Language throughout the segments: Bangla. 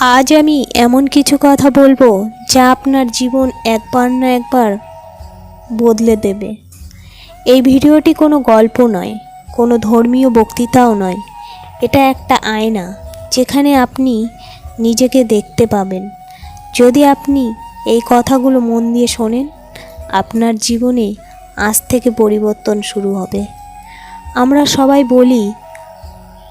আজ আমি এমন কিছু কথা বলব যা আপনার জীবন একবার না একবার বদলে দেবে। এই ভিডিওটি কোনো গল্প নয়, কোনো ধর্মীয় বক্তৃতাও নয়। এটা একটা আয়না যেখানে আপনি নিজেকে দেখতে পাবেন। যদি আপনি এই কথাগুলো মন দিয়ে শোনেন, আপনার জীবনে আজ থেকে পরিবর্তন শুরু হবে। আমরা সবাই বলি,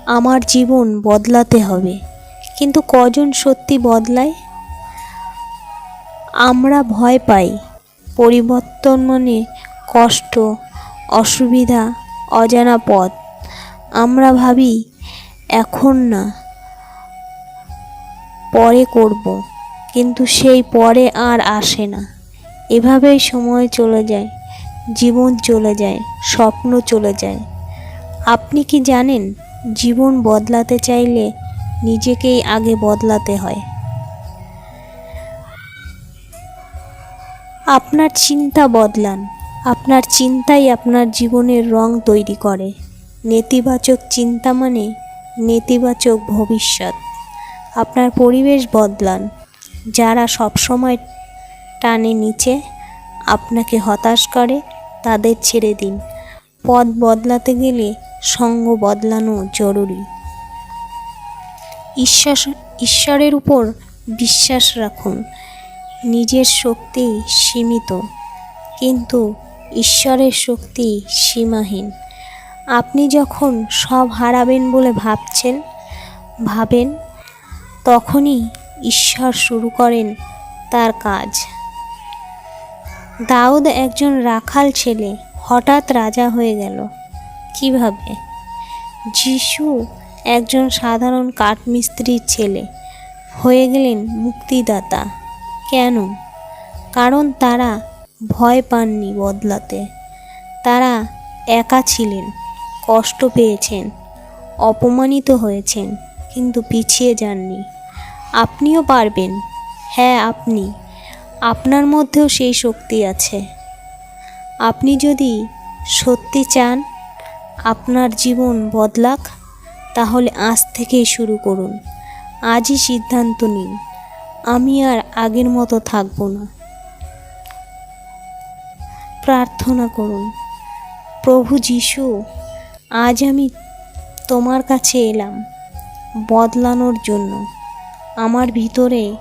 আমার জীবন বদলাতে হবে। কিন্তু কজন সত্যি বদলায়? আমরা ভয় পাই। পরিবর্তন মানে কষ্ট, অসুবিধা, অজানা পথ। আমরা ভাবি, এখন না, পরে করব। কিন্তু সেই পরে আর আসে না। এভাবেই সময় চলে যায়, জীবন চলে যায়, স্বপ্ন চলে যায়। আপনি কি জানেন, জীবন বদলাতে চাইলে নিজেকেই আগে বদলাতে হয়। আপনার চিন্তা বদলান। আপনার চিন্তাই আপনার জীবনের রং তৈরি করে। নেতিবাচক চিন্তা মানে নেতিবাচক ভবিষ্যৎ। আপনার পরিবেশ বদলান। যারা সবসময় টানে নিচে, আপনাকে হতাশ করে, তাদের ছেড়ে দিন। পথ বদলাতে গেলে সঙ্গ বদলানো জরুরি। ঈশ্বর, ঈশ্বরের উপর বিশ্বাস রাখুন। নিজের শক্তি সীমিত, কিন্তু ঈশ্বরের শক্তি সীমাহীন। আপনি যখন সব হারাবেন বলে ভাবছেন, ভাবেন, তখনই ঈশ্বর শুরু করেন তার কাজ। দাউদ একজন রাখাল ছেলে, হঠাৎ রাজা হয়ে গেল। কীভাবে? যিশু একজন সাধারণ কাঠমিস্ত্রির ছেলে। হয়ে গেলেন মুক্তিদাতা। কেন? কারণ তারা ভয় পাননি বদলাতে। তারা একা ছিলেন, কষ্ট পেয়েছেন, অপমানিত হয়েছেন, কিন্তু পিছিয়ে যাননি। আপনিও পারবেন। হ্যাঁ আপনি। আপনার মধ্যেও সেই শক্তি আছে। আপনি যদি সত্যি চান, আপনার জীবন বদলাক। তাহলে আজ থেকেই শুরু করুন। আজই সিদ্ধান্ত নিন। আমি আর আগের মতো থাকব না। প্রার্থনা করুন, প্রভু যিশু, আজ আমি তোমার কাছে এলাম বদলানোর জন্য। আমার ভিতরে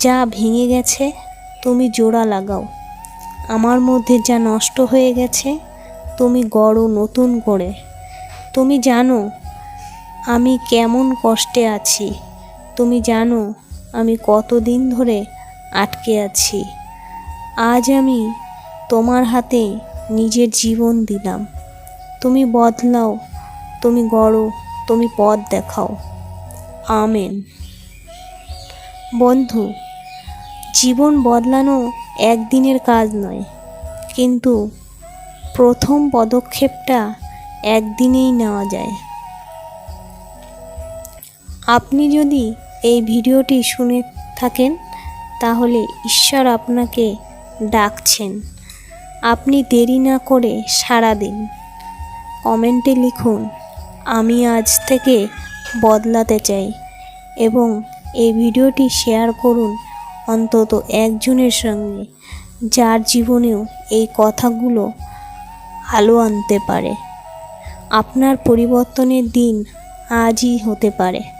যা ভেঙে গেছে, তুমি জোড়া লাগাও। আমার মধ্যে যা নষ্ট হয়ে গেছে, তুমি গড়ো নতুন করে। তুমি জানো আমি কেমন কষ্টে আছি। তুমি জানো, আমি কতদিন ধরে আটকে আছি। আজ আমি তোমার হাতে নিজের জীবন দিলাম। তুমি বদলাও, তুমি গড়ো, তুমি পথ দেখাও। আমেন। বন্ধু, জীবন বদলানো একদিনের কাজ নয়, কিন্তু প্রথম পদক্ষেপটা একদিনেই নেওয়া যায়। আপনি যদি এই ভিডিওটি শুনে থাকেন, তাহলে ঈশ্বর আপনাকে ডাকছেন। আপনি দেরি না করে সাড়া দিন। কমেন্টে লিখুন, আমি আজ থেকে বদলাতে চাই। এবং এই ভিডিওটি শেয়ার করুন অন্তত একজনের সঙ্গে, যার জীবনেও এই কথাগুলো আলো আনতে পারে। আপনার পরিবর্তনের দিন আজই হতে পারে।